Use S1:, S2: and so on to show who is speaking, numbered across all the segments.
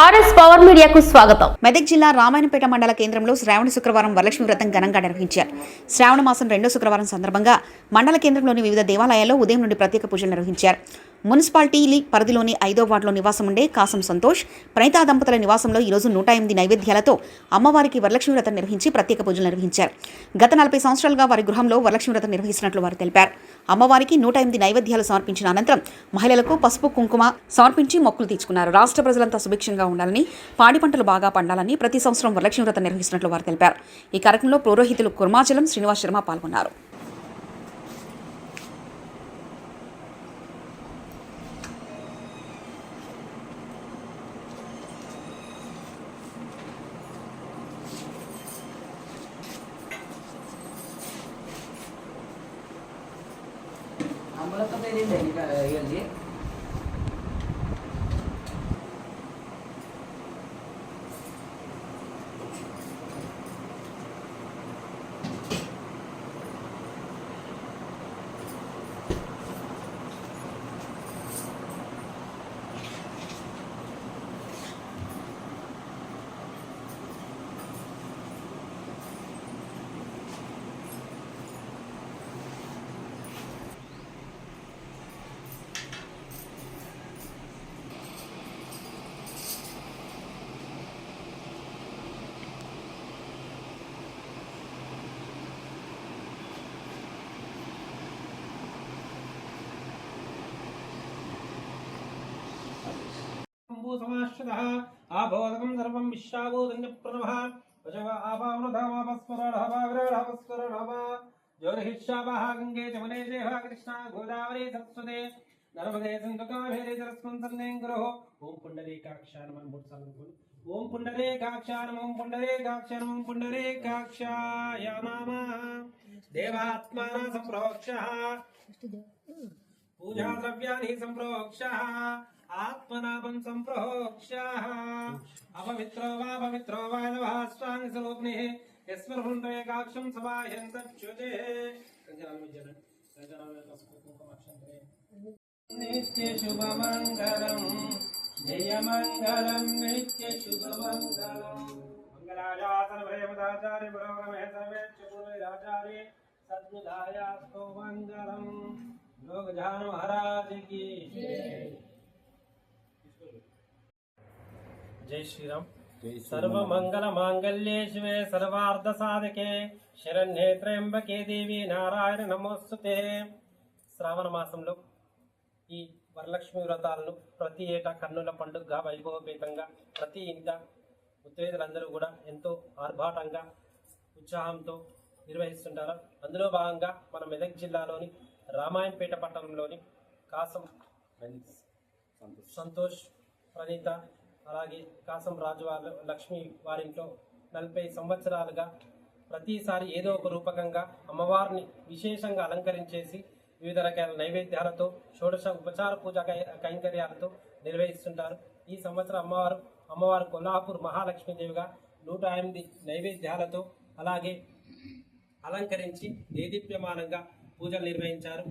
S1: RS power మీడియాకు స్వాగతం.
S2: మెదక్ జిల్లా రామాయణపేట మండల కేంద్రంలో శ్రావణ శుక్రవారం వరలక్ష్మి వ్రతం ఘనంగా నిర్వహించారు శ్రావణ మాసం రెండో శుక్రవారం సందర్భంగా మండల కేంద్రంలోని వివిధ దేవాలయాల్లో ఉదయం నుండి ప్రత్యేక పూజలు నిర్వహించారు. మున్సిపాలిటీ పరిధిలోని ఐదో వార్డులో నివాసం ఉండే కాసం సంతోష్ ప్రణీతా దంపతుల నివాసంలో ఈరోజు నూట ఎనిమిది నైవేద్యాలతో అమ్మవారికి వరలక్ష్మి వ్రతం నిర్వహించి ప్రత్యేక పూజలు నిర్వహించారు. గత నలభై సంవత్సరాలుగా వారి గృహంలో వరలక్ష్మి వ్రతం నిర్వహిస్తున్నట్లు వారు తెలిపారు. అమ్మవారికి నూట ఎనిమిది నైవేద్యాలు సమర్పించిన అనంతరం మహిళలకు పసుపు కుంకుమ సమర్పించి మొక్కులు తీర్చుకున్నారు. రాష్ట్ర ప్రజలంతా సుభిక్షంగా ఉండాలని పాడి పంటలు బాగా పండాలని ప్రతి సంవత్సరం వరలక్ష్మి వ్రతం నిర్వహిస్తున్నట్లు వారు తెలిపారు ఈ కార్యక్రమంలో పురోహితులు కుర్మాచలం శ్రీనివాస్ శర్మ పాల్గొన్నారు
S3: നമ്മളൊക്കെ പേരുണ്ട് എനിക്ക് അറിയാം
S4: సమాశ్రిత. ఆభోదకం సర్వం విశ్వాభూతన్యప్రణవ పశవ ఆపామృతమాపస్మరణభాగ్రహభస్మరణభ జ్యోతిషాభాహ గంగే జమునే దేహ కృష్ణ గోదావరి సరస్వతే. నర్మదే సింధుకాభేరే సరస్వంతన్నేం గురుహో ఓం పుండరీకాక్షానం అని మూడు సార్లు అనుకోండి ఓం పుండరీకాక్షానం ఓం పుండరీకాక్షానం ఓం పుండరీకాక్షాయ నమ. దేవాత్మాన సంప్రోక్ష. సంప్రోక్ష. आत्मनापम संप्रहोक्षाः अपवित्रो वा पवित्रो वा नवः स्वाङ् स्वरूप्निः यस्मर्हृन्दये काक्षं समाह्यन्तच्युतेः नित्यशुभमङ्गलम् जयमङ्गलम् नित्यशुभमङ्गलम् मङ्गलाचार्यभ्रेमदाचार्य पुरोगमे सर्वेच्छुपूर्वैराचार्ये सद्गुधायास्तु मङ्गलम्। लोकजान महाराज की జై శ్రీరామ్. సర్వమంగళ మాంగళ్యే శివే సర్వార్థ సాధకే శరణ్యేత్రంబకే దేవి నారాయణ నమోస్తుతే శ్రావణ మాసంలో ఈ వరలక్ష్మి వ్రతాలను ప్రతి ఏటా కన్నుల పండుగగా వైభవపేతంగా ప్రతి ఇంట ఉత్తేజలందరూ కూడా ఎంతో ఆర్భాటంగా ఉత్సాహంతో నిర్వహిస్తుంటారు. అందులో భాగంగా మన మెదక్ జిల్లాలోని రామాయణపేట పట్టణంలోని కాసం సంతోష్ ప్రణీత అలాగే కాసం రాజు వాళ్ళ లక్ష్మి వారింట్లో నలభై సంవత్సరాలుగా ప్రతిసారి ఏదో ఒక రూపకంగా అమ్మవారిని విశేషంగా అలంకరించేసి వివిధ రకాల నైవేద్యాలతో షోడశ ఉపచార పూజ కై- కైంకర్యాలతో నిర్వహిస్తుంటారు. ఈ సంవత్సరం అమ్మవారు అమ్మవారు కొల్లాపూర్ మహాలక్ష్మీదేవిగా నూట ఎనిమిది నైవేద్యాలతో అలాగే అలంకరించి దేదీప్యమానంగా పూజలు నిర్వహించారు.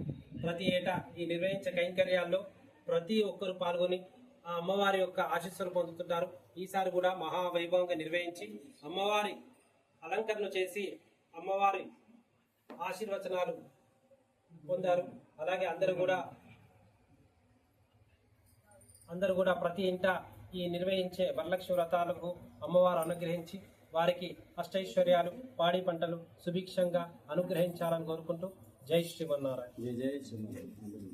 S4: ప్రతి ఏటా ఈ నిర్వహించే కైంకర్యాల్లో ప్రతి ఒక్కరు పాల్గొని ఆ అమ్మవారి యొక్క ఆశీస్సులు పొందుతుంటారు ఈసారి కూడా మహావైభవంగా నిర్వహించి అమ్మవారి అలంకరణ చేసి అమ్మవారి ఆశీర్వచనాలు పొందారు. అలాగే అందరూ కూడా అందరూ కూడా ప్రతి ఇంట ఈ నిర్వహించే వరలక్ష్మి వ్రతాలకు అమ్మవారు అనుగ్రహించి వారికి అష్టైశ్వర్యాలు పాడి పంటలు సుభిక్షంగా అనుగ్రహించాలని కోరుకుంటూ జై శ్రీమన్నారాయణ.